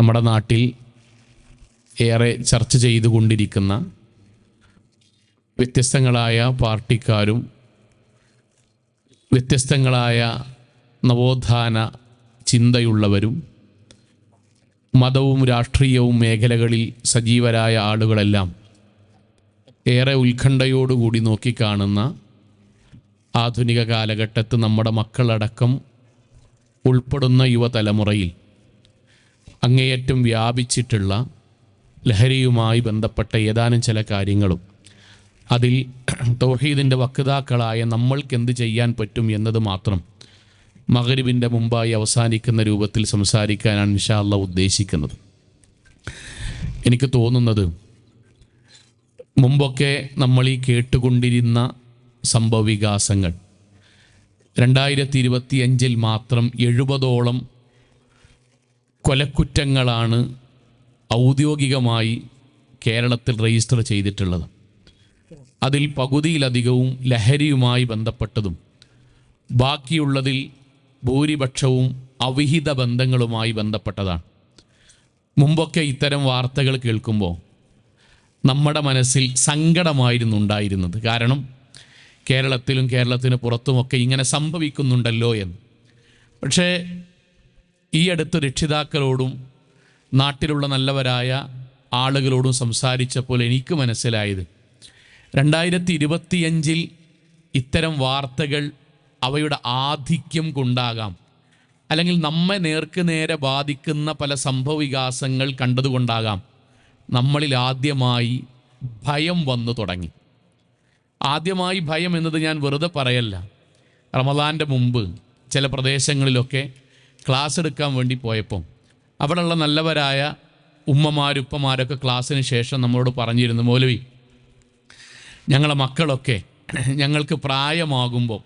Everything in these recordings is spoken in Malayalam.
നമ്മുടെ നാട്ടിൽ ഏറെ ചർച്ച ചെയ്തുകൊണ്ടിരിക്കുന്ന വ്യത്യസ്തങ്ങളായ പാർട്ടിക്കാരും വ്യത്യസ്തങ്ങളായ നവോത്ഥാന ചിന്തയുള്ളവരും മതവും രാഷ്ട്രീയവും മേഖലകളിൽ സജീവരായ ആളുകളെല്ലാം ഏറെ ഉത്കണ്ഠയോടുകൂടി നോക്കിക്കാണുന്ന ആധുനിക കാലഘട്ടത്ത് നമ്മുടെ മക്കളടക്കം ഉൾപ്പെടുന്ന യുവതലമുറയിൽ അങ്ങേയറ്റം വ്യാപിച്ചിട്ടുള്ള ലഹരിയുമായി ബന്ധപ്പെട്ട ഏതാനും ചില കാര്യങ്ങളും. അതിൽ തൗഹീദിന്റെ വക്താക്കളായ നമ്മൾക്ക് എന്ത് ചെയ്യാൻ പറ്റും എന്നത് മാത്രം മകരിബിന്റെ മുമ്പായി അവസാനിക്കുന്ന രൂപത്തിൽ സംസാരിക്കാനാണ് ഇൻഷാല്ല ഉദ്ദേശിക്കുന്നത്. എനിക്ക് തോന്നുന്നത് മുമ്പൊക്കെ നമ്മൾ ഈ കേട്ടുകൊണ്ടിരുന്ന സംഭവവികാസങ്ങൾ രണ്ടായിരത്തി ഇരുപത്തി അഞ്ചിൽ മാത്രം എഴുപതോളം കൊലക്കുറ്റങ്ങളാണ് ഔദ്യോഗികമായി കേരളത്തിൽ രജിസ്റ്റർ ചെയ്തിട്ടുള്ളത്. അതിൽ പകുതിയിലധികവും ലഹരിയുമായി ബന്ധപ്പെട്ടതും ബാക്കിയുള്ളതിൽ ഭൂരിപക്ഷവും അവിഹിത ബന്ധങ്ങളുമായി ബന്ധപ്പെട്ടതാണ്. മുമ്പൊക്കെ ഇത്തരം വാർത്തകൾ കേൾക്കുമ്പോൾ നമ്മുടെ മനസ്സിൽ സങ്കടമായിരുന്നു ഉണ്ടായിരുന്നത്. കാരണം കേരളത്തിലും കേരളത്തിന് പുറത്തുമൊക്കെ ഇങ്ങനെ സംഭവിക്കുന്നുണ്ടല്ലോ എന്ന്. പക്ഷേ ഈ അടുത്ത് രക്ഷിതാക്കളോടും നാട്ടിലുള്ള നല്ലവരായ ആളുകളോടും സംസാരിച്ചപ്പോൾ എനിക്ക് മനസ്സിലായത്. രണ്ടായിരത്തി ഇരുപത്തിയഞ്ചിൽ ഇത്തരം വാർത്തകൾ അവയുടെ ആധിക്യം കൊണ്ടാകാം. അല്ലെങ്കിൽ നമ്മെ നേർക്ക് നേരെ ബാധിക്കുന്ന പല സംഭവവികാസങ്ങൾ കണ്ടതുകൊണ്ടാകാം നമ്മളിൽ ആദ്യമായി ഭയം വന്നു തുടങ്ങി. ആദ്യമായി ഭയം എന്നത് ഞാൻ വെറുതെ പറയല്ല. റമദാന്റെ മുമ്പ് ചില പ്രദേശങ്ങളിലൊക്കെ ക്ലാസ് എടുക്കാൻ വേണ്ടി പോയപ്പോൾ അവിടെയുള്ള നല്ലവരായ ഉമ്മമാരുപ്പമാരൊക്കെ ക്ലാസ്സിന് ശേഷം നമ്മളോട് പറഞ്ഞിരുന്നു മൗലവി ഞങ്ങളെ മക്കളൊക്കെ ഞങ്ങൾക്ക് പ്രായമാകുമ്പോൾ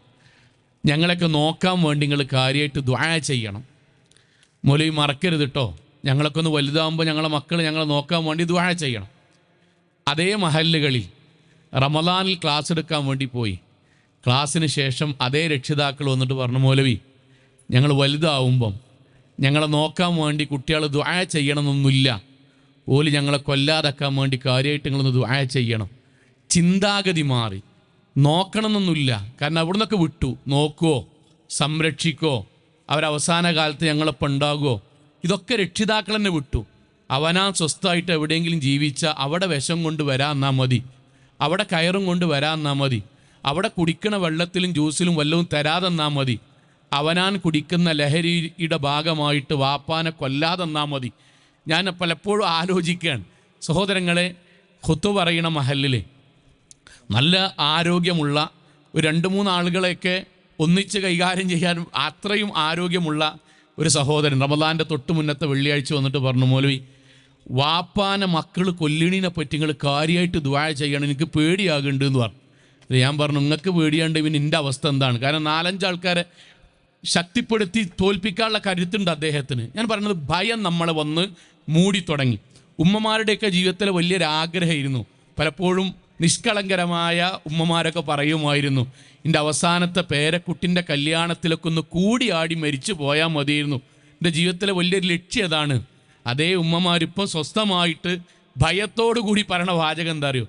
ഞങ്ങളൊക്കെ നോക്കാൻ വേണ്ടി നിങ്ങൾ കാര്യമായിട്ട് ദ്വായ ചെയ്യണം. മൗലവി മറക്കരുത് കേട്ടോ ഞങ്ങളൊക്കെ ഒന്ന് വലുതാകുമ്പോൾ ഞങ്ങളെ മക്കൾ ഞങ്ങളെ നോക്കാൻ വേണ്ടി ദ്വായ ചെയ്യണം. അതേ മഹല്ലുകളിൽ റമദാനിൽ ക്ലാസ് എടുക്കാൻ വേണ്ടി പോയി. ക്ലാസ്സിന് ശേഷം അതേ രക്ഷിതാക്കൾ വന്നിട്ട് പറഞ്ഞു മൗലവി ഞങ്ങൾ വലുതാവുമ്പം ഞങ്ങളെ നോക്കാൻ വേണ്ടി കുട്ടികൾ ദുആ ചെയ്യണമെന്നൊന്നുമില്ല. ഓൽ ഞങ്ങളെ കൊല്ലാതാക്കാൻ വേണ്ടി കാര്യമായിട്ട് നിങ്ങളൊന്ന് ദുആ ചെയ്യണം. ചിന്താഗതി മാറി. നോക്കണമെന്നൊന്നുമില്ല. കാരണം അവിടെ നിന്നൊക്കെ വിട്ടു. നോക്കുവോ സംരക്ഷിക്കോ അവരവസാന കാലത്ത് ഞങ്ങളൊപ്പം ഉണ്ടാകുമോ ഇതൊക്കെ രക്ഷിതാക്കൾ തന്നെ വിട്ടു. അവനാ സ്വസ്ഥമായിട്ട് എവിടെയെങ്കിലും ജീവിച്ച അവിടെ വിഷം കൊണ്ട് വരാമെന്നാ മതി. അവിടെ കയറും കൊണ്ട് വരാമെന്നാ മതി. അവിടെ കുടിക്കണ വെള്ളത്തിലും ജ്യൂസിലും വല്ലതും തരാതെന്നാ മതി. അവനാൻ കുടിക്കുന്ന ലഹരിയുടെ ഭാഗമായിട്ട് വാപ്പാനെ കൊല്ലാതെന്നാൽ മതി. ഞാൻ പലപ്പോഴും ആലോചിക്കുകയാണ്. സഹോദരങ്ങളെ ഹുത്തു പറയണ മഹലിൽ നല്ല ആരോഗ്യമുള്ള ഒരു രണ്ട് മൂന്ന് ആളുകളെയൊക്കെ ഒന്നിച്ച് കൈകാര്യം ചെയ്യാൻ അത്രയും ആരോഗ്യമുള്ള ഒരു സഹോദരൻ. റമദാന്റെ തൊട്ട് മുന്നത്തെ വെള്ളിയാഴ്ച വന്നിട്ട് പറഞ്ഞു മോലവി വാപ്പാനെ മക്കൾ കൊല്ലിണിനെ പറ്റി നിങ്ങൾ കാര്യമായിട്ട് ദുവാഴ ചെയ്യണം. എനിക്ക് പേടിയാകുന്നുണ്ട് എന്ന് പറഞ്ഞു. ഞാൻ പറഞ്ഞു നിങ്ങൾക്ക് പേടിയാണ്ട് ഇവൻ എന്റെ അവസ്ഥ എന്താണ്? കാരണം നാലഞ്ച് ആൾക്കാരെ ശക്തിപ്പെടുത്തി തോൽപ്പിക്കാനുള്ള കരുത്തുണ്ട് അദ്ദേഹത്തിന്. ഞാൻ പറയുന്നത് ഭയം നമ്മളെ വന്ന് മൂടി തുടങ്ങി. ഉമ്മമാരുടെയൊക്കെ ജീവിതത്തിൽ വലിയൊരു ആഗ്രഹമായിരുന്നു പലപ്പോഴും നിഷ്കളങ്കരമായ ഉമ്മമാരൊക്കെ പറയുമായിരുന്നു എന്റെ അവസാനത്തെ പേരക്കുട്ടിന്റെ കല്യാണത്തിലൊക്കെ ഒന്ന് കൂടി ആടി മരിച്ചു പോയാൽ മതിയായിരുന്നു. എന്റെ ജീവിതത്തിലെ വലിയൊരു ലക്ഷ്യം അതാണ്. അതേ ഉമ്മമാരിപ്പം സ്വസ്ഥമായിട്ട് ഭയത്തോടു കൂടി പറയണ വാചകം എന്താ അറിയോ?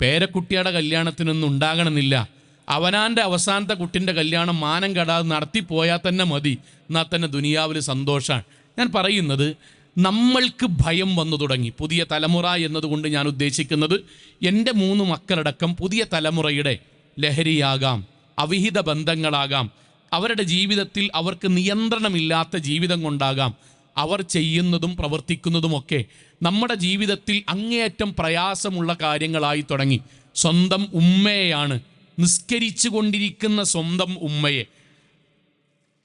പേരക്കുട്ടിയുടെ കല്യാണത്തിനൊന്നും ഉണ്ടാകണമെന്നില്ല. അവനാന്റെ അവസാനത്തെ കുട്ടിന്റെ കല്യാണം മാനം കെടാതെ നടത്തിപ്പോയാൽ തന്നെ മതി. എന്നാൽ തന്നെ ദുനിയാവിൽ സന്തോഷമാണ് ഞാൻ പറയുന്നത് നമ്മൾക്ക് ഭയം വന്നു തുടങ്ങി. പുതിയ തലമുറ എന്നതുകൊണ്ട് ഞാൻ ഉദ്ദേശിക്കുന്നത് എന്റെ മൂന്ന് മക്കളടക്കം പുതിയ തലമുറയുടെ ലഹരിയാകാം അവിഹിത ബന്ധങ്ങളാകാം അവരുടെ ജീവിതത്തിൽ അവർക്ക് നിയന്ത്രണമില്ലാത്ത ജീവിതം കൊണ്ടാകാം. അവർ ചെയ്യുന്നതും പ്രവർത്തിക്കുന്നതുമൊക്കെ നമ്മുടെ ജീവിതത്തിൽ അങ്ങേയറ്റം പ്രയാസമുള്ള കാര്യങ്ങളായി തുടങ്ങി. സ്വന്തം ഉമ്മയെയാണ് നിസ്കരിച്ചു കൊണ്ടിരിക്കുന്ന സ്വന്തം ഉമ്മയെ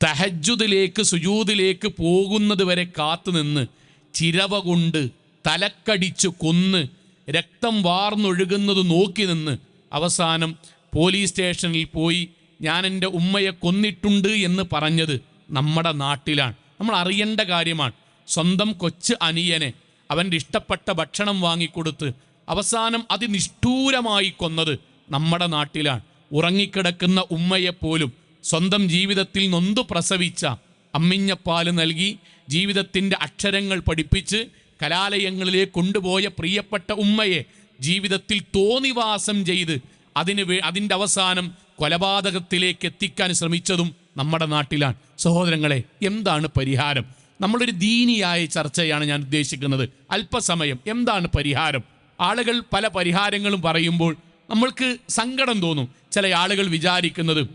തഹജുദിലേക്ക് സുജൂദിലേക്ക് പോകുന്നത് വരെ കാത്തുനിന്ന് ചിരവ കൊണ്ട് തലക്കടിച്ചു കൊന്ന് രക്തം വാർന്നൊഴുകുന്നത് നോക്കി നിന്ന് അവസാനം പോലീസ് സ്റ്റേഷനിൽ പോയി ഞാൻ എന്റെ ഉമ്മയെ കൊന്നിട്ടുണ്ട് എന്ന് പറഞ്ഞത് നമ്മുടെ നാട്ടിലാണ്. നമ്മൾ അറിയേണ്ട കാര്യമാണ്. സ്വന്തം കൊച്ചു അനിയനെ അവന്റെ ഇഷ്ടപ്പെട്ട ഭക്ഷണം വാങ്ങിക്കൊടുത്ത് അവസാനം അതിനിഷ്ഠൂരമായി കൊന്നത് നമ്മുടെ നാട്ടിലാണ്. ഉറങ്ങിക്കിടക്കുന്ന ഉമ്മയെപ്പോലും സ്വന്തം ജീവിതത്തിൽ നൊന്തു പ്രസവിച്ച അമ്മിഞ്ഞപ്പാൽ നൽകി ജീവിതത്തിന്റെ അക്ഷരങ്ങൾ പഠിപ്പിച്ച് കലാലയങ്ങളിലേക്ക് കൊണ്ടുപോയ പ്രിയപ്പെട്ട ഉമ്മയെ ജീവിതത്തിൽ തോന്നിവാസം ചെയ്ത് അതിന് അതിന്റെ അവസാനം കൊലപാതകത്തിലേക്ക് എത്തിക്കാൻ ശ്രമിച്ചതും നമ്മുടെ നാട്ടിലാണ്. സഹോദരങ്ങളെ എന്താണ് പരിഹാരം? നമ്മളൊരു ദീനിയായ ചർച്ചയാണ് ഞാൻ ഉദ്ദേശിക്കുന്നത്. അല്പസമയം എന്താണ് പരിഹാരം? ആളുകൾ പല പരിഹാരങ്ങളും പറയുമ്പോൾ നമ്മൾക്ക് സങ്കടം തോന്നും ചില ആളുകൾ വിചാരിക്കുന്നത്.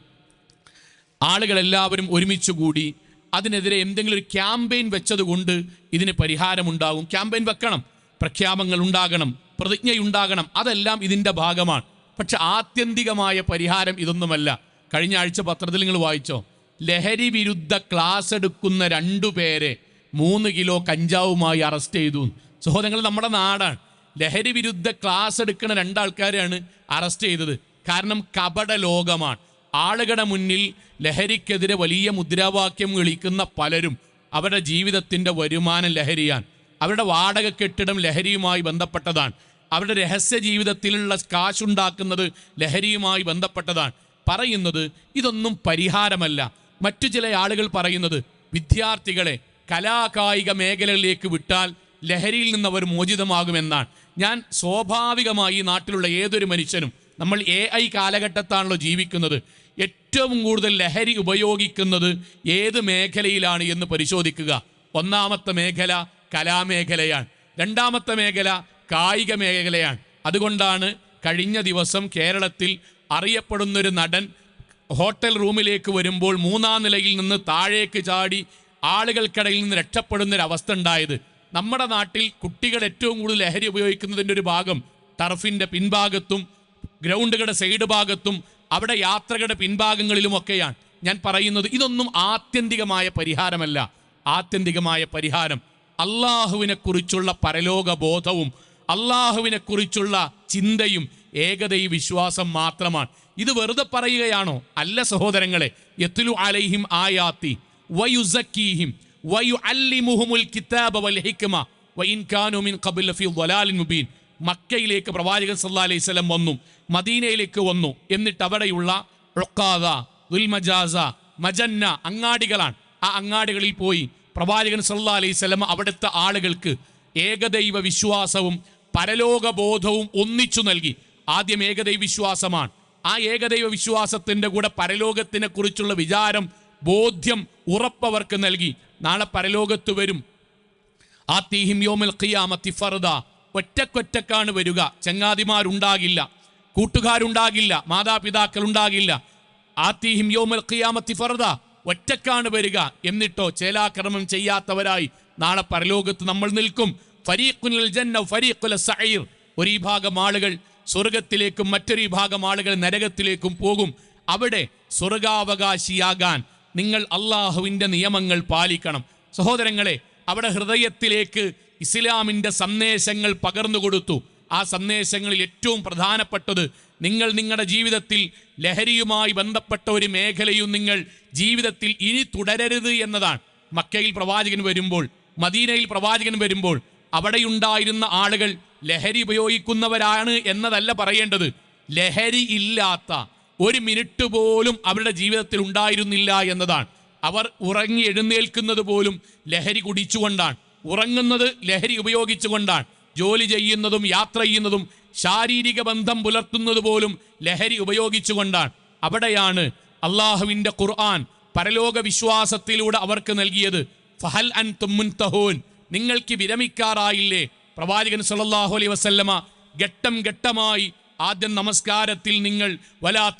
ആളുകളെല്ലാവരും ഒരുമിച്ച് കൂടി അതിനെതിരെ എന്തെങ്കിലും ഒരു ക്യാമ്പയിൻ വെച്ചതുകൊണ്ട് ഇതിന് പരിഹാരമുണ്ടാകും ക്യാമ്പയിൻ വെക്കണം പ്രഖ്യാപനങ്ങൾ ഉണ്ടാകണം പ്രതിജ്ഞയുണ്ടാകണം അതെല്ലാം ഇതിന്റെ ഭാഗമാണ്. പക്ഷെ ആത്യന്തികമായ പരിഹാരം ഇതൊന്നുമല്ല. കഴിഞ്ഞ ആഴ്ച പത്രത്തിൽ നിങ്ങൾ വായിച്ചോ? ലഹരി വിരുദ്ധ ക്ലാസ് എടുക്കുന്ന രണ്ടു പേരെ മൂന്ന് കിലോ കഞ്ചാവുമായി അറസ്റ്റ് ചെയ്തു. സഹോദരങ്ങൾ നമ്മുടെ നാടാണ്. ലഹരി വിരുദ്ധ ക്ലാസ് എടുക്കുന്ന രണ്ടാൾക്കാരെയാണ് അറസ്റ്റ് ചെയ്തത്. കാരണം കപട ലോകമാണ്. ആളുകളുടെ മുന്നിൽ ലഹരിക്കെതിരെ വലിയ മുദ്രാവാക്യം വിളിക്കുന്ന പലരും അവരുടെ ജീവിതത്തിന്റെ വരുമാനം ലഹരിയാണ്. അവരുടെ വാടക കെട്ടിടം ലഹരിയുമായി ബന്ധപ്പെട്ടതാണ്. അവരുടെ രഹസ്യ ജീവിതത്തിലുള്ള കാശുണ്ടാക്കുന്നത് ലഹരിയുമായി ബന്ധപ്പെട്ടതാണ്. പറയുന്നത് ഇതൊന്നും പരിഹാരമല്ല. മറ്റു ചില ആളുകൾ പറയുന്നത് വിദ്യാർത്ഥികളെ കലാകായിക മേഖലകളിലേക്ക് വിട്ടാൽ ലഹരിയിൽ നിന്ന് അവർ മോചിതമാകുമെന്നാണ്. ഞാൻ സ്വാഭാവികമായി ഈ നാട്ടിലുള്ള ഏതൊരു മനുഷ്യനും നമ്മൾ എ ഐ കാലഘട്ടത്താണല്ലോ ജീവിക്കുന്നത്. ഏറ്റവും കൂടുതൽ ലഹരി ഉപയോഗിക്കുന്നത് ഏത് മേഖലയിലാണ് എന്ന് പരിശോധിക്കുക. ഒന്നാമത്തെ മേഖല കലാമേഖലയാണ്. രണ്ടാമത്തെ മേഖല കായിക മേഖലയാണ്. അതുകൊണ്ടാണ് കഴിഞ്ഞ ദിവസം കേരളത്തിൽ അറിയപ്പെടുന്നൊരു നടൻ ഹോട്ടൽ റൂമിലേക്ക് വരുമ്പോൾ മൂന്നാം നിലയിൽ നിന്ന് താഴേക്ക് ചാടി ആളുകൾക്കിടയിൽ നിന്ന് രക്ഷപ്പെടുന്നൊരവസ്ഥ ഉണ്ടായത്. നമ്മുടെ നാട്ടിൽ കുട്ടികൾ ഏറ്റവും കൂടുതൽ ലഹരി ഉപയോഗിക്കുന്നതിന്റെ ഒരു ഭാഗം ടർഫിന്റെ പിൻഭാഗത്തും ഗ്രൗണ്ടുകളുടെ സൈഡ് ഭാഗത്തും അവിടെ യാത്രകളുടെ പിൻഭാഗങ്ങളിലുമൊക്കെയാണ് ഞാൻ പറയുന്നത് ഇതൊന്നും ആത്യന്തികമായ പരിഹാരമല്ല. ആത്യന്തികമായ പരിഹാരം അള്ളാഹുവിനെ കുറിച്ചുള്ള പരലോക ബോധവും അള്ളാഹുവിനെ കുറിച്ചുള്ള ചിന്തയും ഏകദൈ വിശ്വാസം മാത്രമാണ്. ഇത് വെറുതെ പറയുകയാണോ? അല്ല സഹോദരങ്ങളെ എത്തുലു അലൈഹിം ആയാത്തി വയുസക്കീഹിം. മക്കയിലേക്ക് പ്രവാചകൻ സല്ലാ അലൈഹി സ്വലം വന്നു മദീനയിലേക്ക് വന്നു എന്നിട്ട് അവിടെയുള്ള മജന്ന അങ്ങാടികളാണ്. ആ അങ്ങാടികളിൽ പോയി പ്രവാചകൻ സല്ലാ അലൈഹി സ്വലം അവിടുത്തെ ആളുകൾക്ക് ഏകദൈവ വിശ്വാസവും പരലോക ബോധവും ഒന്നിച്ചു നൽകി. ആദ്യം ഏകദൈവ വിശ്വാസമാണ്. ആ ഏകദൈവ വിശ്വാസത്തിന്റെ കൂടെ പരലോകത്തിനെ കുറിച്ചുള്ള വിചാരം ബോധ്യം ഉറപ്പവർക്ക് നൽകി. നാളെ പരലോകത്ത് വരും. ആ തീഹിംയോമിൽ ഖിയാമത്തി ഫർദ. ഒറ്റക്കൊറ്റക്കാണ് വരിക. ചങ്ങാതിമാരുണ്ടാകില്ല. കൂട്ടുകാരുണ്ടാകില്ല. മാതാപിതാക്കൾ ഉണ്ടാകില്ല ആത്തിഹിം യോമൽ ഖിയാമത്തി ഫർദ. ഒറ്റക്കാണ് വരിക. എന്നിട്ടോ ചേലാക്രമം ചെയ്യാത്തവരായി നാളെ പരലോകത്ത് നമ്മൾ നിൽക്കും. ഫരീഖുൽ ജന്ന ഫരീഖുൽ സഹീർ ഒരു ഭാഗം ആളുകൾ സ്വർഗത്തിലേക്കും മറ്റൊരു ഭാഗം ആളുകൾ നരകത്തിലേക്കും പോകും. അവിടെ സ്വർഗാവകാശിയാകാൻ നിങ്ങൾ അള്ളാഹുവിന്റെ നിയമങ്ങൾ പാലിക്കണം. സഹോദരങ്ങളെ അവിടെ ഹൃദയത്തിലേക്ക് ഇസ്ലാമിന്റെ സന്ദേശങ്ങൾ പകർന്നു കൊടുത്തു. ആ സന്ദേശങ്ങളിൽ ഏറ്റവും പ്രധാനപ്പെട്ടത് നിങ്ങൾ നിങ്ങളുടെ ജീവിതത്തിൽ ലഹരിയുമായി ബന്ധപ്പെട്ട ഒരു മേഖലയും നിങ്ങൾ ജീവിതത്തിൽ ഇനി തുടരരുത് എന്നതാണ്. മക്കയിൽ പ്രവാചകൻ വരുമ്പോൾ മദീനയിൽ പ്രവാചകൻ വരുമ്പോൾ അവിടെയുണ്ടായിരുന്ന ആളുകൾ ലഹരി ഉപയോഗിക്കുന്നവരാണ് എന്നതല്ല പറയേണ്ടത്. ലഹരി ഇല്ലാത്ത ഒരു മിനിറ്റ് പോലും അവരുടെ ജീവിതത്തിൽ ഉണ്ടായിരുന്നില്ല എന്നതാണ്. അവർ ഉറങ്ങി എഴുന്നേൽക്കുന്നത് പോലും ലഹരി കുടിച്ചുകൊണ്ടാണ്. ഉറങ്ങുന്നത് ലഹരി ഉപയോഗിച്ചുകൊണ്ടാണ്. ജോലി ചെയ്യുന്നതും യാത്ര ചെയ്യുന്നതും ശാരീരിക ബന്ധം പുലർത്തുന്നത് പോലും ലഹരി ഉപയോഗിച്ചുകൊണ്ടാണ്. അവിടെയാണ് അള്ളാഹുവിന്റെ ഖുർആൻ പരലോക വിശ്വാസത്തിലൂടെ അവർക്ക് നൽകിയത്. ഫഹൽ അൻ തുമ്മുൻ തഹോൻ നിങ്ങൾക്ക് വിരമിക്കാറായില്ലേ? പ്രവാചകൻ സല്ലാഹു അലൈ വസല്ലമ ഘട്ടം ഘട്ടമായി ആദ്യം നമസ്കാരത്തിൽ നിങ്ങൾ വലാ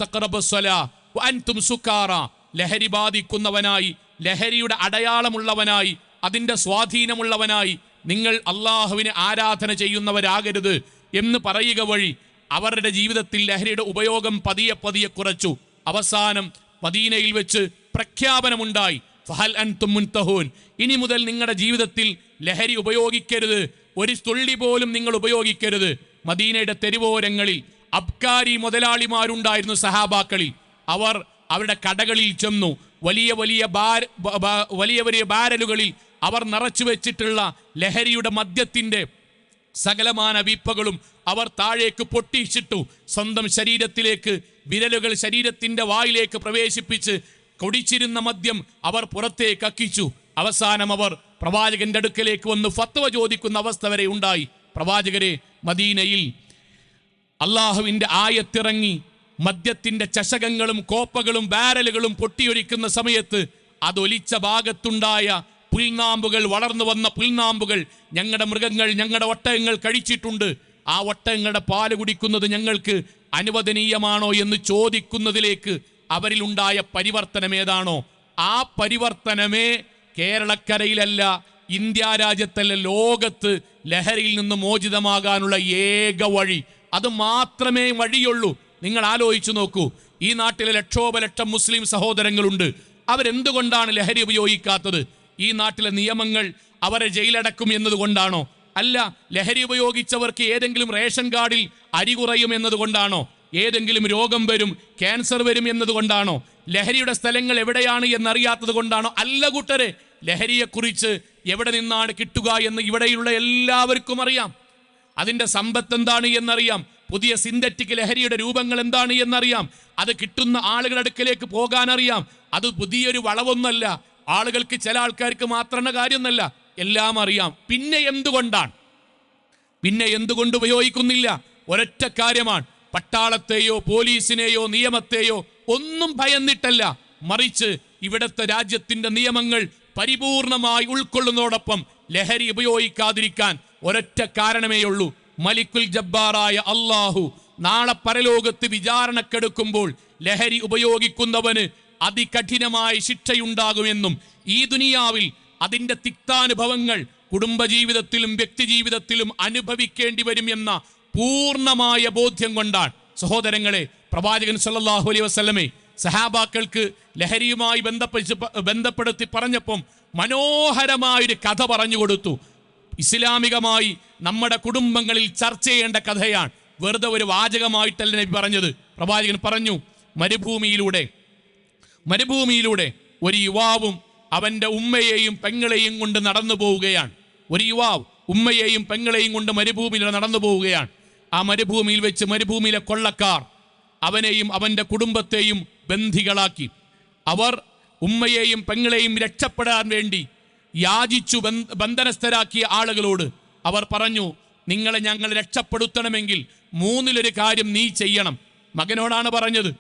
വഅൻതും സുക്കാറ ലഹരി ബാധിക്കുന്നവനായി ലഹരിയുടെ അടയാളമുള്ളവനായി അതിന്റെ സ്വാധീനമുള്ളവനായി നിങ്ങൾ അള്ളാഹുവിനെ ആരാധന ചെയ്യുന്നവരാകരുത് എന്ന് പറയുക വഴി അവരുടെ ജീവിതത്തിൽ ലഹരിയുടെ ഉപയോഗം പതിയെ പതിയെ കുറച്ചു. അവസാനം മദീനയിൽ വെച്ച് പ്രഖ്യാപനമുണ്ടായി. ഫഹൽ അൻതും മുൻതഹൂൻ. ഇനി മുതൽ നിങ്ങളുടെ ജീവിതത്തിൽ ലഹരി ഉപയോഗിക്കരുത്. ഒരു തുള്ളി പോലും നിങ്ങൾ ഉപയോഗിക്കരുത്. മദീനയുടെ തെരുവോരങ്ങളിൽ അബ്കാരി മുതലാളിമാരുണ്ടായിരുന്നു സഹാബാക്കളിൽ. അവർ അവരുടെ കടകളിൽ ചെന്നു. വലിയ വലിയ ബാര വലിയ വലിയ ബാരലുകളിൽ അവർ നിറച്ചു വെച്ചിട്ടുള്ള ലഹരിയുടെ മദ്യത്തിന്റെ സകലമാന വീപ്പകളും അവർ താഴേക്ക് പൊട്ടിച്ചിട്ടു. സ്വന്തം ശരീരത്തിലേക്ക് വിരലുകൾ ശരീരത്തിന്റെ വായിലേക്ക് പ്രവേശിപ്പിച്ച് കൊടിച്ചിരുന്ന മദ്യം അവർ പുറത്തേക്ക് അക്കിച്ചു. അവസാനം അവർ പ്രവാചകന്റെ അടുക്കലേക്ക് വന്ന് ഫത്വ ചോദിക്കുന്ന അവസ്ഥ വരെ ഉണ്ടായി. പ്രവാചകരെ മദീനയിൽ അള്ളാഹുവിന്റെ ആയത്തിറങ്ങി മദ്യത്തിന്റെ ചഷകങ്ങളും കോപ്പകളും ബാരലുകളും പൊട്ടിയൊലിക്കുന്ന സമയത്ത് അതൊലിച്ച ഭാഗത്തുണ്ടായ പുൽനാമ്പുകൾ വളർന്നു വന്ന പുൽനാമ്പുകൾ ഞങ്ങളുടെ മൃഗങ്ങൾ ഞങ്ങളുടെ ഒട്ടകങ്ങൾ കഴിച്ചിട്ടുണ്ട്. ആ ഒട്ടകങ്ങളുടെ പാൽ കുടിക്കുന്നത് ഞങ്ങൾക്ക് അനുവദനീയമാണോ എന്ന് ചോദിക്കുന്നതിലേക്ക് അവരിലുണ്ടായ പരിവർത്തനം ഏതാണോ? ആ പരിവർത്തനമേ കേരളക്കരയിലല്ല ഇന്ത്യ രാജ്യത്തല്ല ലോകത്ത് ലഹരിയിൽ നിന്ന് മോചിതമാകാനുള്ള ഏക വഴി. അത് മാത്രമേ വഴിയുള്ളൂ. നിങ്ങൾ ആലോചിച്ചു നോക്കൂ. ഈ നാട്ടിലെ ലക്ഷോപലക്ഷം മുസ്ലിം സഹോദരങ്ങളുണ്ട്. അവരെന്തുകൊണ്ടാണ് ലഹരി ഉപയോഗിക്കാത്തത്? ഈ നാട്ടിലെ നിയമങ്ങൾ അവരെ ജയിലടക്കും എന്നതുകൊണ്ടാണോ? അല്ല ലഹരി ഉപയോഗിച്ചവർക്ക് ഏതെങ്കിലും റേഷൻ കാർഡിൽ അരി കുറയും എന്നതുകൊണ്ടാണോ? ഏതെങ്കിലും രോഗം വരും ക്യാൻസർ വരും എന്നതുകൊണ്ടാണോ? ലഹരിയുടെ സ്ഥലങ്ങൾ എവിടെയാണ് എന്നറിയാത്തത് കൊണ്ടാണോ അല്ല കൂട്ടരെ ലഹരിയെക്കുറിച്ച് എവിടെ നിന്നാണ് കിട്ടുക എന്ന് ഇവിടെയുള്ള എല്ലാവർക്കും അറിയാം. അതിന്റെ സമ്പത്ത് എന്താണ് എന്നറിയാം. പുതിയ സിന്തറ്റിക് ലഹരിയുടെ രൂപങ്ങൾ എന്താണ് എന്നറിയാം. അത് കിട്ടുന്ന ആളുകളുടെ അടുക്കലേക്ക് പോകാൻ അറിയാം അത് പുതിയൊരു വളവൊന്നല്ല. ആളുകൾക്ക് ചില ആൾക്കാർക്ക് മാത്രമുള്ള കാര്യമൊന്നല്ല. എല്ലാം അറിയാം. പിന്നെ എന്തുകൊണ്ടാണ്? പിന്നെ എന്തുകൊണ്ട് ഉപയോഗിക്കുന്നില്ല? ഒരൊറ്റ കാര്യമാണ്. പട്ടാളത്തെയോ പോലീസിനെയോ നിയമത്തെയോ ഒന്നും ഭയന്നിട്ടല്ല. മറിച്ച് ഇവിടുത്തെ രാജ്യത്തിന്റെ നിയമങ്ങൾ പരിപൂർണമായി ഉൾക്കൊള്ളുന്നതോടൊപ്പം ലഹരി ഉപയോഗിക്കാതിരിക്കാൻ ഒരൊറ്റ കാരണമേയുള്ളൂ മലിക്കുൽ ജബ്ബാറായ അള്ളാഹു നാളെ പരലോകത്ത് വിചാരണക്കെടുക്കുമ്പോൾ ലഹരി ഉപയോഗിക്കുന്നവന് അതികഠിനമായ ശിക്ഷയുണ്ടാകുമെന്നും ഈ ദുനിയാവിൽ അതിന്റെ തിക്താനുഭവങ്ങൾ കുടുംബജീവിതത്തിലും വ്യക്തിജീവിതത്തിലും അനുഭവിക്കേണ്ടി വരും എന്ന പൂർണമായ ബോധ്യം കൊണ്ടാണ്. സഹോദരങ്ങളെ പ്രവാചകൻ സല്ലാഹു അലൈഹി വസല്ലമേ സഹാബാക്കൾക്ക് ലഹരിയുമായി ബന്ധപ്പെട്ട് ബന്ധപ്പെടുത്തി പറഞ്ഞപ്പം മനോഹരമായൊരു കഥ പറഞ്ഞു കൊടുത്തു. ഇസ്ലാമികമായി നമ്മുടെ കുടുംബങ്ങളിൽ ചർച്ച ചെയ്യേണ്ട കഥയാണ്. വെറുതെ ഒരു വാചകമായിട്ടല്ല നബി പറഞ്ഞത്. പ്രവാചകൻ പറഞ്ഞു മരുഭൂമിയിലൂടെ മരുഭൂമിയിലൂടെ ഒരു യുവാവും അവന്റെ ഉമ്മയെയും പെങ്ങളെയും കൊണ്ട് നടന്നു പോവുകയാണ്. ഒരു യുവാവ് ഉമ്മയെയും പെങ്ങളെയും കൊണ്ട് മരുഭൂമിയിൽ നടന്നു പോവുകയാണ്. ആ മരുഭൂമിയിൽ വെച്ച് മരുഭൂമിയിലെ കൊള്ളക്കാർ അവനെയും അവന്റെ കുടുംബത്തെയും ബന്ധികളാക്കി. അവർ ഉമ്മയെയും പെങ്ങളെയും രക്ഷപ്പെടാൻ വേണ്ടി യാചിച്ചു ബന്ധനസ്ഥരാക്കിയ ആളുകളോട് അവർ പറഞ്ഞു നിങ്ങളെ ഞങ്ങൾ രക്ഷപ്പെടുത്തണമെങ്കിൽ മൂന്നിലൊരു കാര്യം നീ ചെയ്യണം. മകനോടാണ് പറഞ്ഞത്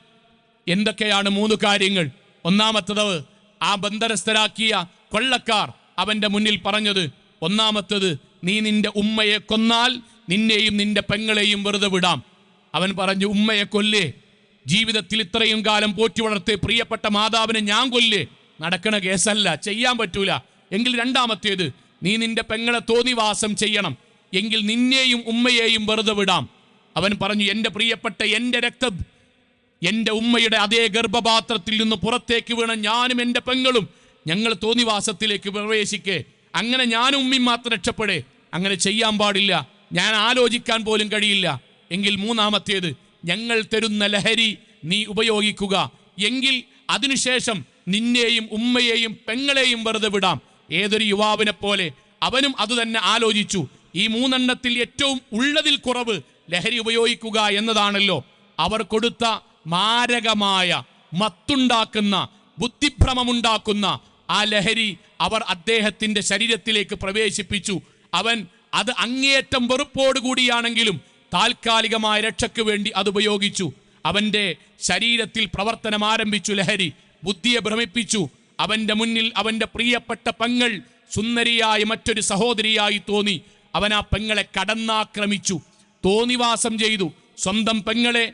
എന്തൊക്കെയാണ് മൂന്ന് കാര്യങ്ങൾ? ഒന്നാമത്തത് ആ ബന്ധനസ്ഥരാക്കിയ കൊള്ളക്കാർ അവന്റെ മുന്നിൽ പറഞ്ഞത് ഒന്നാമത്തത് നീ നിന്റെ ഉമ്മയെ കൊന്നാൽ നിന്നെയും നിന്റെ പെങ്ങളെയും വെറുതെ വിടാം. അവൻ പറഞ്ഞു ഉമ്മയെ കൊല്ലേ. ജീവിതത്തിൽ ഇത്രയും കാലം പോറ്റി വളർത്തേ പ്രിയപ്പെട്ട മാതാവിനെ ഞാൻ കൊല്ലേ. നടക്കണ കേസല്ല ചെയ്യാൻ പറ്റൂല. എങ്കിൽ രണ്ടാമത്തേത് നീ നിന്റെ പെങ്ങളെ തോന്നിവാസം ചെയ്യണം. എങ്കിൽ നിന്നെയും ഉമ്മയെയും വെറുതെ വിടാം. അവൻ പറഞ്ഞു എന്റെ പ്രിയപ്പെട്ട എന്റെ രക്തം എന്റെ ഉമ്മയുടെ അതേ ഗർഭപാത്രത്തിൽ നിന്ന് പുറത്തേക്ക് വീണ ഞാനും എന്റെ പെങ്ങളും ഞങ്ങൾ തോന്നിവാസത്തിലേക്ക് പ്രവേശിക്കേ. അങ്ങനെ ഞാനും ഉമ്മയും മാത്രം രക്ഷപ്പെടേ. അങ്ങനെ ചെയ്യാൻ പാടില്ല. ഞാൻ ആലോചിക്കാൻ പോലും കഴിയില്ല. എങ്കിൽ മൂന്നാമത്തേത് ഞങ്ങൾ തരുന്ന ലഹരി നീ ഉപയോഗിക്കുക. എങ്കിൽ അതിനുശേഷം നിന്നെയും ഉമ്മയെയും പെങ്ങളെയും വെറുതെ വിടാം. ഏതൊരു യുവാവിനെ പോലെ അവനും അത് തന്നെ ആലോചിച്ചു. ഈ മൂന്നെണ്ണത്തിൽ ഏറ്റവും ഉള്ളതിൽ കുറവ് ലഹരി ഉപയോഗിക്കുക എന്നതാണല്ലോ. അവർ കൊടുത്ത മാരകമായ മത്തുണ്ടാക്കുന്ന ബുദ്ധിഭ്രമമുണ്ടാക്കുന്ന ആ ലഹരി അവർ അദ്ദേഹത്തിന്റെ ശരീരത്തിലേക്ക് പ്രവേശിപ്പിച്ചു. അവൻ അത് അങ്ങേയറ്റം വെറുപ്പോടുകൂടിയാണെങ്കിലും താൽക്കാലികമായ രക്ഷയ്ക്ക് വേണ്ടി അത് ഉപയോഗിച്ചു. അവന്റെ ശരീരത്തിൽ പ്രവർത്തനം ആരംഭിച്ചു ലഹരി. ബുദ്ധിയെ ഭ്രമിപ്പിച്ചു. അവന്റെ മുന്നിൽ അവന്റെ പ്രിയപ്പെട്ട പെങ്ങൾ സുന്ദരിയായി മറ്റൊരു സഹോദരിയായി തോന്നി. അവൻ ആ പെങ്ങളെ കടന്നാക്രമിച്ചു. തോന്നിവാസം ചെയ്തു. സ്വന്തം പെങ്ങളെ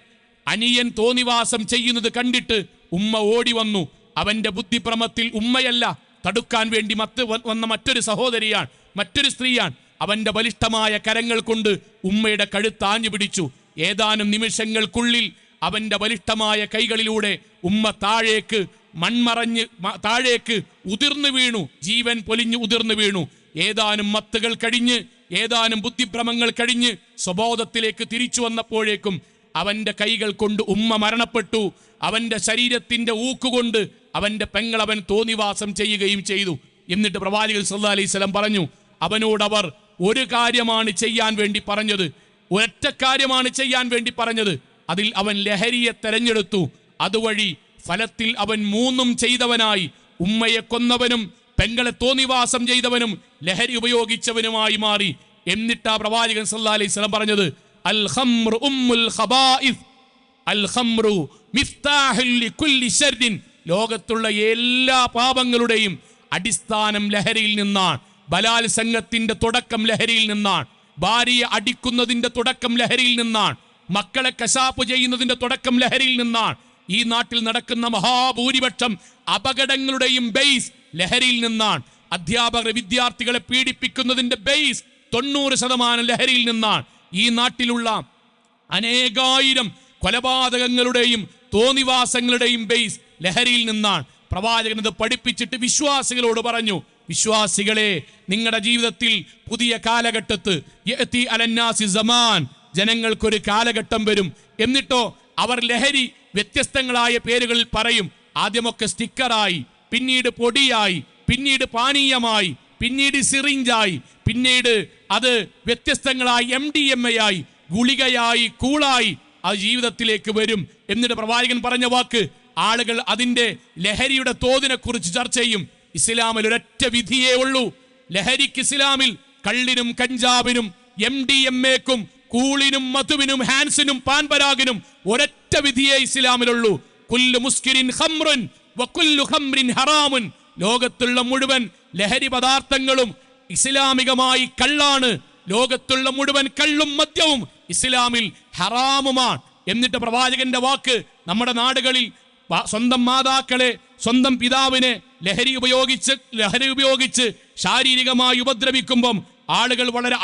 അനിയൻ തോന്നിവാസം ചെയ്യുന്നത് കണ്ടിട്ട് ഉമ്മ ഓടി വന്നു. അവന്റെ ബുദ്ധിഭ്രമത്തിൽ ഉമ്മയല്ല തടുക്കാൻ വേണ്ടി മത്ത് വന്ന മറ്റൊരു സഹോദരിയാണ് മറ്റൊരു സ്ത്രീയാണ്. അവന്റെ ബലിഷ്ഠമായ കരങ്ങൾ കൊണ്ട് ഉമ്മയുടെ കഴുത്താഞ്ഞു പിടിച്ചു. ഏതാനും നിമിഷങ്ങൾക്കുള്ളിൽ അവന്റെ ബലിഷ്ഠമായ കൈകളിലൂടെ ഉമ്മ താഴേക്ക് മൺമറഞ്ഞ് താഴേക്ക് ഉതിർന്നു വീണു. ജീവൻ പൊലിഞ്ഞു ഉതിർന്നു വീണു. ഏതാനും മത്തുകൾ കഴിഞ്ഞ് ഏതാനും ബുദ്ധിഭ്രമങ്ങൾ കഴിഞ്ഞ് സ്വബോധത്തിലേക്ക് തിരിച്ചു വന്നപ്പോഴേക്കും അവന്റെ കൈകൾ കൊണ്ട് ഉമ്മ മരണപ്പെട്ടു. അവന്റെ ശരീരത്തിന്റെ ഊക്കുകൊണ്ട് അവന്റെ പെങ്ങൾ അവൻ തോന്നിവാസം ചെയ്യുകയും ചെയ്തു. എന്നിട്ട് പ്രവാചകൻ സല്ലാ അലൈഹി സ്വലം പറഞ്ഞു അവനോടവർ ഒരു കാര്യമാണ് ചെയ്യാൻ വേണ്ടി പറഞ്ഞത്. ഒറ്റ കാര്യമാണ് ചെയ്യാൻ വേണ്ടി പറഞ്ഞത്. അതിൽ അവൻ ലഹരിയെ തെരഞ്ഞെടുത്തു. അതുവഴി ഫലത്തിൽ അവൻ മൂന്നും ചെയ്തവനായി. ഉമ്മയെ കൊന്നവനും പെങ്ങളെ തോന്നിവാസം ചെയ്തവനും ലഹരി ഉപയോഗിച്ചവനുമായി മാറി. എന്നിട്ട് ആ പ്രവാചകൻ സല്ലാ അലൈഹി സ്വലം പറഞ്ഞത് അൽ ഖംറു ഉമ്മുൽ അൽ ഖംറു ലികുല്ലി ലോകത്തുള്ള എല്ലാ പാപങ്ങളുടെയും അടിസ്ഥാനം ലഹരിയിൽ നിന്നാണ്. ബലാത്സംഗത്തിന്റെ തുടക്കം ലഹരിയിൽ നിന്നാണ്. ഭാര്യയെ അടിക്കുന്നതിന്റെ തുടക്കം ലഹരിയിൽ നിന്നാണ്. മക്കളെ കശാപ്പ് ചെയ്യുന്നതിന്റെ തുടക്കം ലഹരിയിൽ നിന്നാണ്. ഈ നാട്ടിൽ നടക്കുന്ന മഹാഭൂരിപക്ഷം അപകടങ്ങളുടെയും ബേസ് ലഹരിയിൽ നിന്നാണ്. അധ്യാപകർ വിദ്യാർത്ഥികളെ പീഡിപ്പിക്കുന്നതിന്റെ ബേസ് തൊണ്ണൂറ് ശതമാനം ലഹരിയിൽ നിന്നാണ്. ഈ നാട്ടിലുള്ള അനേകായിരം കൊലപാതകങ്ങളുടെയും തോന്നിവാസങ്ങളുടെയും ബേസ് ലഹരിയിൽ നിന്നാണ്. പ്രവാചകൻ ഇത് പഠിപ്പിച്ചിട്ട് വിശ്വാസികളോട് പറഞ്ഞു വിശ്വാസികളെ നിങ്ങളുടെ ജീവിതത്തിൽ പുതിയ കാലഘട്ടത്ത് അലന്നാസി സമാൻ ജനങ്ങൾക്കൊരു കാലഘട്ടം വരും. എന്നിട്ടോ അവർ ലഹരി വ്യത്യസ്തങ്ങളായ പേരുകളിൽ പറയും. ആദ്യമൊക്കെ സ്റ്റിക്കറായി പിന്നീട് പൊടിയായി പിന്നീട് പാനീയമായി പിന്നീട് സിറിഞ്ചായി പിന്നീട് അത് വ്യത്യസ്തങ്ങളായി എം ഡി എം എ ആയി ഗുളികയായി കൂളായി ആ ജീവിതത്തിലേക്ക് വരും. എന്നിട്ട് പ്രവാചകൻ പറഞ്ഞ വാക്ക് ആളുകൾ അതിന്റെ ലഹരിയുടെ തോതിനെക്കുറിച്ച് ചർച്ച ചെയ്യും. ഇസ്ലാമിൽ ഒരൊറ്റ വിധിയേ ഉള്ളൂ. ലഹരിക്ക് ഇസ്ലാമിൽ കള്ളിനും കഞ്ചാവിനും എം ഡി എം എക്കും കൂളിനും മധുവിനും ഹാൻസിനും പാൻപരാഗിനും ഒരൊറ്റ വിധിയേ ഇസ്ലാമിലുള്ളൂ. കുല്ലു മുസ്കിരിൻ ഖംറുൻ വകുല്ലു ഹംറിൻ ഹറാമുൻ. ലോകത്തുള്ള മുഴുവൻ ലഹരി പദാർത്ഥങ്ങളും ഇസ്ലാമികമായി കള്ളാണ്. ലോകത്തുള്ള മുഴുവൻ കള്ളും മദ്യവും ഇസ്ലാമിൽ ഹറാമുമാണ്. എന്നിട്ട് പ്രവാചകന്റെ വാക്ക് നമ്മുടെ നാടുകളിൽ സ്വന്തം മാതാക്കളെ സ്വന്തം പിതാവിനെ ലഹരി ഉപയോഗിച്ച് ലഹരി ഉപയോഗിച്ച് ശാരീരികമായി ഉപദ്രവിക്കുമ്പം ആളുകൾ വളരെ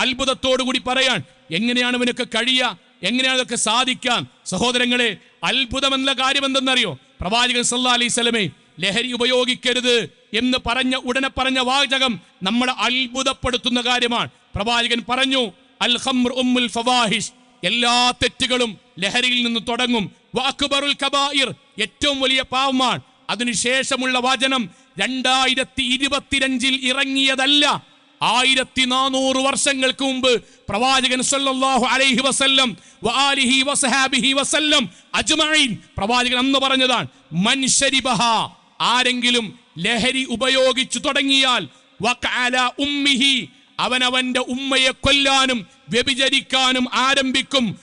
കൂടി പറയാൻ എങ്ങനെയാണ് ഇവനൊക്കെ കഴിയുക എങ്ങനെയാണ് ഇതൊക്കെ സാധിക്കാം സഹോദരങ്ങളെ അത്ഭുതം എന്ന കാര്യം എന്തെന്നറിയോ? പ്രവാചകൻ സല്ലാ അലൈഹി സ്വലമേ ലഹരി ഉപയോഗിക്കരുത് എന്ന് പറഞ്ഞ ഉടനെ പറഞ്ഞ വാചകം നമ്മളെ അത്ഭുതപ്പെടുത്തുന്ന കാര്യമാണ്. പ്രവാചകൻ പറഞ്ഞു അൽ ഉമ്മുൽ ഫവാഹിഷ്. എല്ലാ തെറ്റുകളും ലഹരിയിൽ നിന്ന് തുടങ്ങും. വാക്കുബറുൽ കബായിർ ഏറ്റവും വലിയ പാവമാണ്. അതിനുശേഷമുള്ള വചനം രണ്ടായിരത്തി ഇരുപത്തിരഞ്ചിൽ ഇറങ്ങിയതല്ല. ആയിരത്തി നാനൂറ് വർഷങ്ങൾക്ക് മുമ്പ് പ്രവാചകൻ സല്ലല്ലാഹു അലൈഹി വസല്ലം വആലിഹി വസഹാബിഹി വസല്ലം അജ്മഈൻ പ്രവാചകൻ അന്ന് പറഞ്ഞതാണ് മൻ ആരെങ്കിലും ലഹരി ഉപയോഗിച്ചു തുടങ്ങിയാൽ വഖഅല ഉമ്മിഹി അവനവന്റെ ഉമ്മയെ കൊല്ലാനും വ്യഭിചരിക്കാനും ആരംഭിക്കും.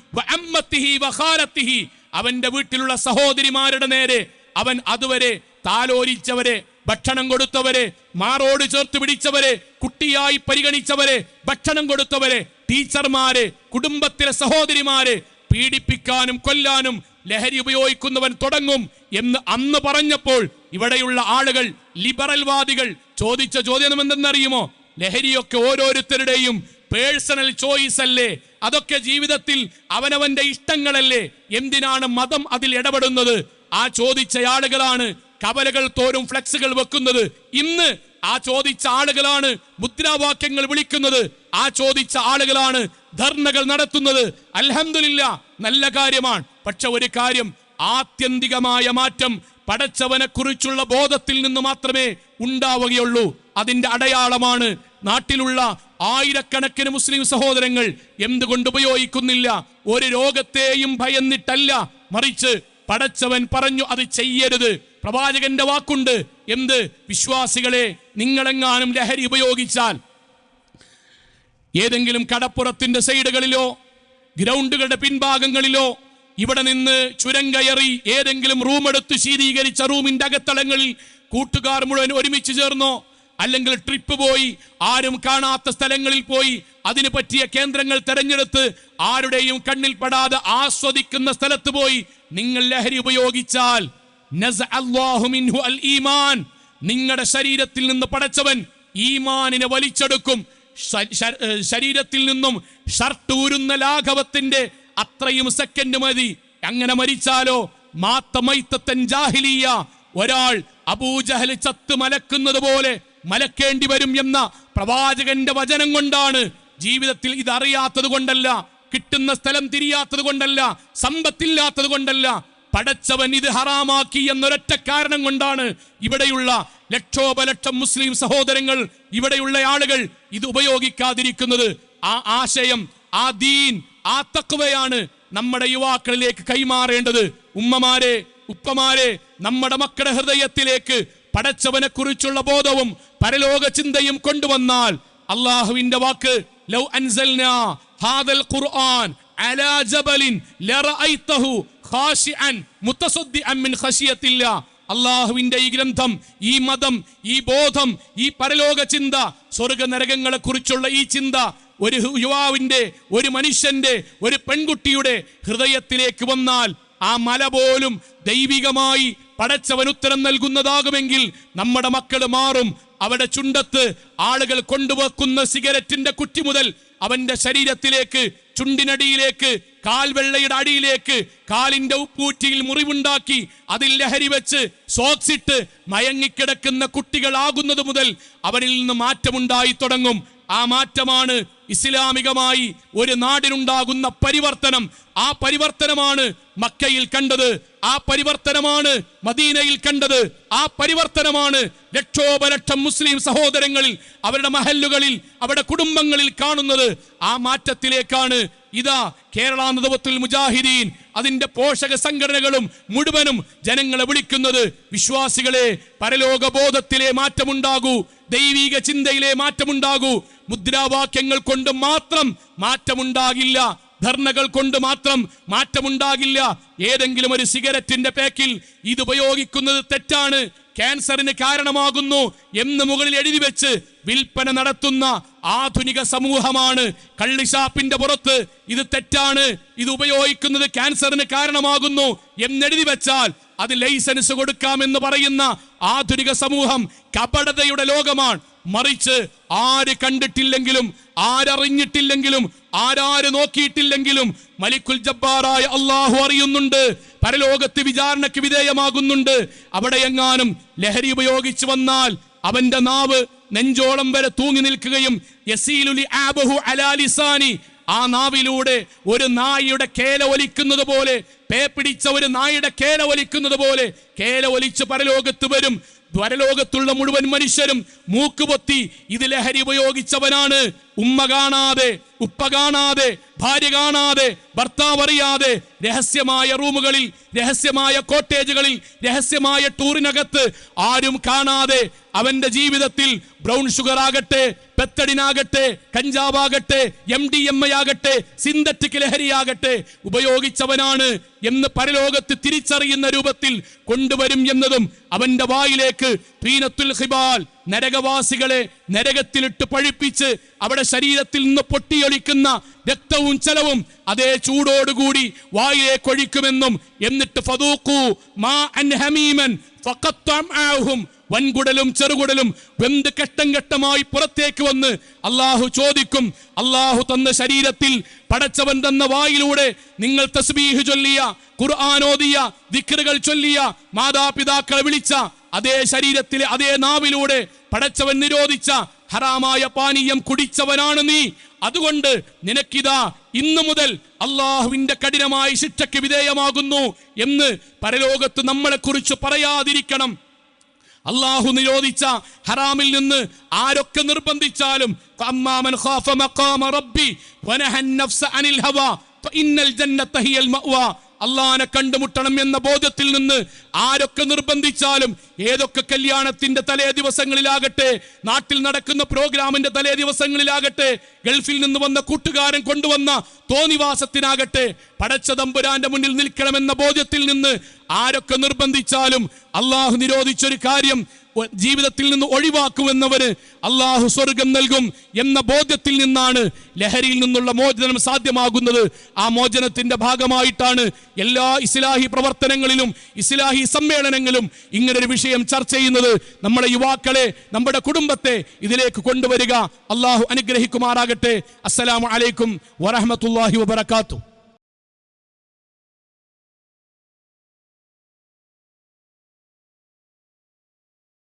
അവന്റെ വീട്ടിലുള്ള സഹോദരിമാരുടെ നേരെ അവൻ അതുവരെ താലോലിച്ചവരെ ഭക്ഷണം കൊടുത്തവരെ മാറോട് ചേർത്ത് പിടിച്ചവരെ കുട്ടിയായി പരിഗണിച്ചവരെ ഭക്ഷണം കൊടുത്തവരെ ടീച്ചർമാരെ കുടുംബത്തിലെ സഹോദരിമാരെ പീഡിപ്പിക്കാനും കൊല്ലാനും ലഹരി ഉപയോഗിക്കുന്നവൻ തുടങ്ങും എന്ന് അന്ന് പറഞ്ഞപ്പോൾ ഇവിടെയുള്ള ആളുകൾ ലിബറൽവാദികൾ ചോദിച്ച ചോദ്യം എന്തെന്നറിയുമോ? ലഹരിയൊക്കെ ഓരോരുത്തരുടെയും പേഴ്സണൽ ചോയ്സ് അല്ലേ? അതൊക്കെ ജീവിതത്തിൽ അവനവന്റെ ഇഷ്ടങ്ങളല്ലേ? എന്തിനാണ് മതം അതിൽ ഇടപെടുന്നത്? ആ ചോദിച്ച ആളുകളാണ് കവലകൾ തോറും ഫ്ലെക്സുകൾ വെക്കുന്നത്. ഇന്ന് ആ ചോദിച്ച ആളുകളാണ് മുദ്രാവാക്യങ്ങൾ വിളിക്കുന്നത്. ആ ചോദിച്ച ആളുകളാണ് ധർണകൾ നടത്തുന്നത്. അലഹമില്ല നല്ല കാര്യമാണ്. പക്ഷെ ഒരു കാര്യം ആത്യന്തികമായ മാറ്റം പടച്ചവനെ കുറിച്ചുള്ള ബോധത്തിൽ നിന്ന് മാത്രമേ ഉണ്ടാവുകയുള്ളൂ. അതിന്റെ അടയാളമാണ് നാട്ടിലുള്ള ആയിരക്കണക്കിന് മുസ്ലിം സഹോദരങ്ങൾ എന്തുകൊണ്ട് ഉപയോഗിക്കുന്നില്ല? ഒരു രോഗത്തെയും ഭയന്നിട്ടല്ല. മറിച്ച് പടച്ചവൻ പറഞ്ഞു അത് ചെയ്യരുത്. പ്രവാചകന്റെ വാക്കുണ്ട്. എന്ത്? വിശ്വാസികളെ നിങ്ങളെങ്ങാനും ലഹരി ഉപയോഗിച്ചാൽ ഏതെങ്കിലും കടപ്പുറത്തിന്റെ സൈഡുകളിലോ ഗ്രൗണ്ടുകളുടെ പിൻഭാഗങ്ങളിലോ ഇവിടെ നിന്ന് ചുരം കയറി ഏതെങ്കിലും റൂമെടുത്ത് ശീതീകരിച്ച റൂമിന്റെ അകത്തളങ്ങളിൽ കൂട്ടുകാർ മുഴുവൻ ഒരുമിച്ച് ചേർന്നോ? അല്ലെങ്കിൽ ട്രിപ്പ് പോയി ആരും കാണാത്ത സ്ഥലങ്ങളിൽ പോയി അതിന് പറ്റിയ കേന്ദ്രങ്ങൾ തെരഞ്ഞെടുത്ത് ആരുടെയും കണ്ണിൽ പെടാതെ ആസ്വദിക്കുന്ന സ്ഥലത്ത് പോയി നിങ്ങൾ ലഹരി ഉപയോഗിച്ചാൽ നിങ്ങളുടെ ശരീരത്തിൽ നിന്ന് പടച്ചവൻ ഈമാനിനെ വലിച്ചെടുക്കും. ശരീരത്തിൽ നിന്നും ഷർട്ട് ഊരുന്ന ലാഘവത്തിന്റെ അത്രയും സെക്കൻഡ് മതി. അങ്ങനെ മരിച്ചാലോ? മാത്തമൈത്തൻ ജാഹിലിയ. ഒരാൾ അബൂജഹൽ ചത്ത് മലക്കുന്നത് പോലെ മലക്കേണ്ടി വരും എന്ന പ്രവാചകന്റെ വചനം കൊണ്ടാണ് ജീവിതത്തിൽ ഇതറിയാത്തത് കൊണ്ടല്ല കിട്ടുന്ന സ്ഥലം തിരിയാത്തത് കൊണ്ടല്ല സമ്പത്തില്ലാത്തത് കൊണ്ടല്ല പടച്ചവൻ ഇത് ഹറാമാക്കി എന്നൊരൊറ്റ കാരണം കൊണ്ടാണ് ഇവിടെയുള്ള ലക്ഷോപലക്ഷം മുസ്ലിം സഹോദരങ്ങൾ ഇവിടെയുള്ള ആളുകൾ ഇത് ഉപയോഗിക്കാതിരിക്കുന്നത്. ആ ആശയം ആ ദീൻ ആ തക്കവയാണ് നമ്മുടെ യുവാക്കളിലേക്ക് കൈമാറേണ്ടത്. ഉമ്മമാരെ ഉപ്പമാരെ നമ്മുടെ മക്കളുടെ ഹൃദയത്തിലേക്ക് പടച്ചവനെ കുറിച്ചുള്ള ബോധവും പരലോക ചിന്തയും കൊണ്ടുവന്നാൽ അള്ളാഹുവിന്റെ വാക്ക് ലൗ ഹാദൽ ഖുർആൻ അലാ ജബലിൻ അള്ളാഹുവിന്റെ ഈ ഗ്രന്ഥം ഈ മതം ഈ ബോധം ഈ പരലോക ചിന്ത സ്വർഗ നരകങ്ങളെ കുറിച്ചുള്ള ഈ ചിന്ത ഒരു യുവാവിന്റെ ഒരു മനുഷ്യന്റെ ഒരു പെൺകുട്ടിയുടെ ഹൃദയത്തിലേക്ക് വന്നാൽ ആ മല പോലും ദൈവികമായി പടച്ചവൻ ഉത്തരം നൽകുന്നതാകുമെങ്കിൽ നമ്മുടെ മക്കൾ മാറും. അവിടെ ചുണ്ടത്ത് ആളുകൾ കൊണ്ടുവെക്കുന്ന സിഗരറ്റിന്റെ കുറ്റി മുതൽ അവന്റെ ശരീരത്തിലേക്ക് ചുണ്ടിനടിയിലേക്ക് കാൽവെള്ളയുടെ അടിയിലേക്ക് കാലിന്റെ ഉപ്പൂറ്റിയിൽ മുറിവുണ്ടാക്കി അതിൽ ലഹരി വെച്ച് സോക്സിട്ട് മയങ്ങിക്കിടക്കുന്ന കുട്ടികളാകുന്നത് മുതൽ അവരിൽ നിന്ന് മാറ്റമുണ്ടായി തുടങ്ങും. ആ മാറ്റമാണ് ഇസ്ലാമികമായി ഒരു നാടിനുണ്ടാകുന്ന പരിവർത്തനം. ആ പരിവർത്തനമാണ് മക്കയിൽ കണ്ടത്. ആ പരിവർത്തനമാണ് മദീനയിൽ കണ്ടത്. ആ പരിവർത്തനമാണ് ലക്ഷോപലക്ഷം മുസ്ലിം സഹോദരങ്ങളിൽ അവരുടെ മഹല്ലുകളിൽ അവരുടെ കുടുംബങ്ങളിൽ കാണുന്നത്. ആ മാറ്റത്തിലേക്കാണ് ഇതാ കേരള നദവത്തുൽ മുജാഹിദീൻ അതിന്റെ പോഷക സംഘടനകളും മുഴുവനും ജനങ്ങളെ വിളിക്കുന്നത് വിശ്വാസികളെ പരലോകബോധത്തിലെ മാറ്റമുണ്ടാകൂ ദൈവിക ചിന്തയിലെ മാറ്റമുണ്ടാകൂ. മുദ്രാവാക്യങ്ങൾ കൊണ്ട് മാത്രം മാറ്റമുണ്ടാകില്ല ധർണകൾ കൊണ്ട് മാത്രം മാറ്റമുണ്ടാകില്ല. ഏതെങ്കിലും ഒരു സിഗരറ്റിന്റെ പാക്കിൽ ഇത് ഉപയോഗിക്കുന്നത് തെറ്റാണ് ക്യാൻസറിന് കാരണമാകുന്നു എന്ന് മുകളിൽ എഴുതി വെച്ച് വിൽപ്പന നടത്തുന്ന ആധുനിക സമൂഹമാണ്. കള്ളിഷാപ്പിന്റെ പുറത്ത് ഇത് തെറ്റാണ് ഇത് ഉപയോഗിക്കുന്നത് ക്യാൻസറിന് കാരണമാകുന്നു എന്നെഴുതി വെച്ചാൽ അത് ലൈസൻസ് കൊടുക്കാമെന്ന് പറയുന്ന ആധുനിക സമൂഹം കപടതയുടെ ലോകമാണ്. മറിച്ച് ആര് കണ്ടിട്ടില്ലെങ്കിലും ആരറിഞ്ഞിട്ടില്ലെങ്കിലും ആരാര് നോക്കിയിട്ടില്ലെങ്കിലും മലിക്കുൽ ജബ്ബാറായ അള്ളാഹു അറിയുന്നുണ്ട് പരലോകത്ത് വിചാരണയ്ക്ക് വിധേയമാകുന്നുണ്ട്. അവിടെ എങ്ങാനും ലഹരി ഉപയോഗിച്ചു വന്നാൽ അവന്റെ നാവ് നെഞ്ചോളം വരെ തൂങ്ങി നിൽക്കുകയും ആ നാവിലൂടെ ഒരു നായിയുടെ കേല ഒലിക്കുന്നത് പോലെ പേ പിടിച്ച ഒരു നായിയുടെ കേല ഒലിക്കുന്നത് പോലെ കേല ഒലിച്ച് പരലോകത്ത് വരും. ദ്വരലോകത്തുള്ള മുഴുവൻ മനുഷ്യരും മൂക്കുപൊത്തി ഇത് ലഹരി ഉപയോഗിച്ചവനാണ്. ഉമ്മ കാണാതെ ഉപ്പ കാണാതെ ഭാര്യ കാണാതെ ഭർത്താവ് അറിയാതെ രഹസ്യമായ റൂമുകളിൽ രഹസ്യമായ കോട്ടേജുകളിൽ രഹസ്യമായ ടൂറിനകത്ത് ആരും കാണാതെ അവന്റെ ജീവിതത്തിൽ ബ്രൗൺ ഷുഗർ ആകട്ടെ പെത്തടിനാകട്ടെ കഞ്ചാവാകട്ടെ എം ഡി എം എ ആകട്ടെ സിന്തറ്റിക് ലഹരിയാകട്ടെ ഉപയോഗിച്ചവനാണ് എന്ന് പരലോകത്ത് തിരിച്ചറിയുന്ന രൂപത്തിൽ കൊണ്ടുവരും എന്നതും അവന്റെ വായിലേക്ക് പീനത്തുൽ ഹിബാൽ നരകവാസികളെ നരകത്തിലിട്ട് പഴിപ്പിച്ച് അവിടെ ശരീരത്തിൽ നിന്ന് പൊട്ടിയൊലിക്കുന്ന രക്തവും ചെലവും അതേ ചൂടോടുകൂടി വായിലേക്ക് ഒഴിക്കുമെന്നും എന്നിട്ട് ഫതൂക്കു മാ അൻ ഹമീമൻ വൻകുടലും ചെറുകുടലും വെന്ത് ഘട്ടം ഘട്ടമായി പുറത്തേക്ക് വന്ന് അള്ളാഹു ചോദിക്കും അള്ളാഹു തന്ന ശരീരത്തിൽ പടച്ചവൻ തന്ന വായിലൂടെ നിങ്ങൾ തസ്ബീഹ് ചൊല്ലിയ ഖുർആാനോദിയ ദിക്റുകൾ ചൊല്ലിയ മാതാപിതാക്കളെ വിളിച്ച അതേ ശരീരത്തിലെ അതേ നാവിലൂടെ പടച്ചവൻ നിരോധിച്ച ഹറാമായ പാനീയം കുടിച്ചവനാണ് നീ. അതുകൊണ്ട് നിനക്കിതാ ഇന്നു മുതൽ അള്ളാഹുവിന്റെ കഠിനമായ ശിക്ഷയ്ക്ക് വിധേയമാകുന്നു എന്ന് പരലോകത്ത് നമ്മളെ കുറിച്ച് പറയാതിരിക്കണം. അള്ളാഹു നിരോധിച്ച ഹറാമിൽ നിന്ന് ആരൊക്കെ നിർബന്ധിച്ചാലും റബ്ബി അനിൽ ഹവ അള്ളാനെ കണ്ടുമുട്ടണം എന്ന ബോധ്യത്തിൽ നിന്ന് ആരൊക്കെ നിർബന്ധിച്ചാലും ഏതൊക്കെ കല്യാണത്തിന്റെ തലേ ദിവസങ്ങളിലാകട്ടെ നാട്ടിൽ നടക്കുന്ന പ്രോഗ്രാമിന്റെ തലേ ദിവസങ്ങളിലാകട്ടെ ഗൾഫിൽ നിന്ന് വന്ന കൂട്ടുകാരൻ കൊണ്ടുവന്ന തോന്നിവാസത്തിനാകട്ടെ പടച്ച തമ്പുരാന്റെ മുന്നിൽ നിൽക്കണമെന്ന ബോധ്യത്തിൽ നിന്ന് ആരൊക്കെ നിർബന്ധിച്ചാലും അള്ളാഹു നിരോധിച്ചൊരു കാര്യം ജീവിതത്തിൽ നിന്ന് ഒഴിവാക്കുമെന്നവന് അള്ളാഹു സ്വർഗം നൽകും എന്ന ബോധ്യത്തിൽ നിന്നാണ് ലഹരിയിൽ നിന്നുള്ള മോചനം സാധ്യമാകുന്നത്. ആ മോചനത്തിന്റെ ഭാഗമായിട്ടാണ് എല്ലാ ഇസ്ലാഹി പ്രവർത്തനങ്ങളിലും ഇസ്ലാഹി സമ്മേളനങ്ങളിലും ഇങ്ങനൊരു വിഷയം ചർച്ച ചെയ്യുന്നത്. നമ്മുടെ യുവാക്കളെ നമ്മുടെ കുടുംബത്തെ ഇതിലേക്ക് കൊണ്ടുവരിക. അള്ളാഹു അനുഗ്രഹിക്കുമാറാകട്ടെ. അസ്സലാമു അലൈക്കും വറഹമത്തല്ലാഹി വബർക്കാത്തു